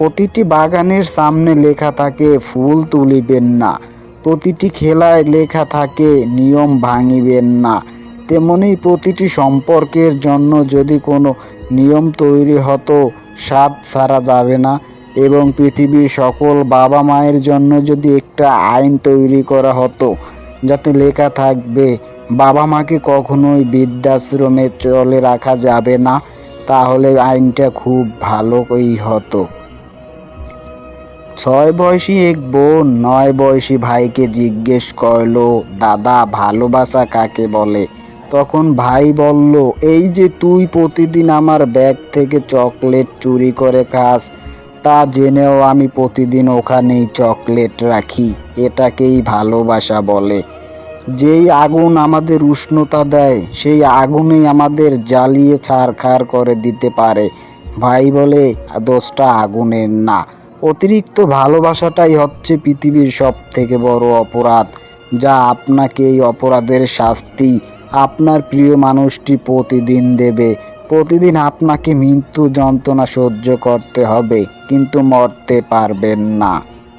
প্রতিটি বাগানের সামনে লেখা থাকে, ফুল তুলিবেন না। প্রতিটি খেলায় লেখা থাকে, নিয়ম ভাঙিবেন না। তেমনি প্রতিটি সম্পর্কের জন্য যদি কোনো নিয়ম তৈরি হতো, স্বাদ সারা যাবে না এবং পৃথিবীর সকল বাবা মায়ের জন্য যদি একটা আইন তৈরি করা হতো, যাতে লেখা থাকবে বাবা মাকে কখনোই বৃদ্ধাশ্রমে চলে রাখা যাবে না, তাহলে আইনটা খুব ভালোই হতো। ছয় বয়সী এক বোন নয় বয়সী ভাইকে জিজ্ঞেস করল, দাদা, ভালোবাসা কাকে বলে? তখন ভাই বলল, এই যে তুই প্রতিদিন আমার ব্যাগ থেকে চকলেট চুরি করে খাস, তা জেনেও আমি প্রতিদিন ওখানেই চকলেট রাখি, এটাকেই ভালোবাসা বলে। যেই আগুন আমাদের উষ্ণতা দেয়, সেই আগুনেই আমাদের জ্বালিয়ে ছারখার করে দিতে পারে। ভাই বলে, দোষটা আগুনের না। অতিরিক্ত ভালোবাসাটাই হচ্ছে পৃথিবীর সব থেকে বড় অপরাধ, যা আপনাকে এই অপরাধের শাস্তি আপনার প্রিয় মানুষটি প্রতিদিন দেবে। প্রতিদিন আপনাকে মৃত্যু যন্ত্রণা সহ্য করতে হবে, কিন্তু মরতে পারবেন না।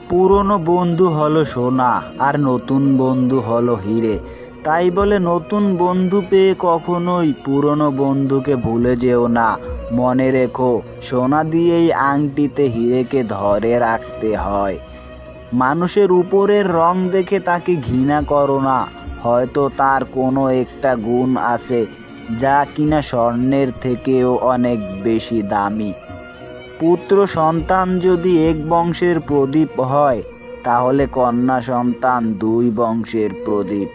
পুরনো বন্ধু হলো সোনা, আর নতুন বন্ধু হলো হিরে। তাই বলে নতুন বন্ধু পেয়ে কখনোই পুরনো বন্ধুকে ভুলে যেও না। মনে রেখো, সোনা দিয়েই আংটিতে হিরেকে ধরে রাখতে হয়। মানুষের উপরের রং দেখে তাকে ঘৃণা করো না, হয়তো তার কোনো একটা গুণ আছে, যা কিনা স্বর্ণের থেকেও অনেক বেশি দামি। পুত্র সন্তান যদি এক বংশের প্রদীপ হয়, তাহলে কন্যা সন্তান দুই বংশের প্রদীপ।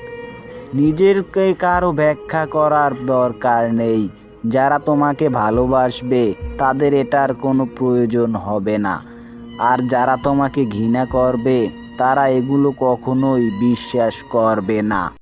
নিজেরকে কারও ব্যাখ্যা করার দরকার নেই। যারা তোমাকে ভালোবাসবে, তাদের এটার কোনো প্রয়োজন হবে না। আর যারা তোমাকে ঘৃণা করবে, তারা এগুলো কখনোই বিশ্বাস করবে না।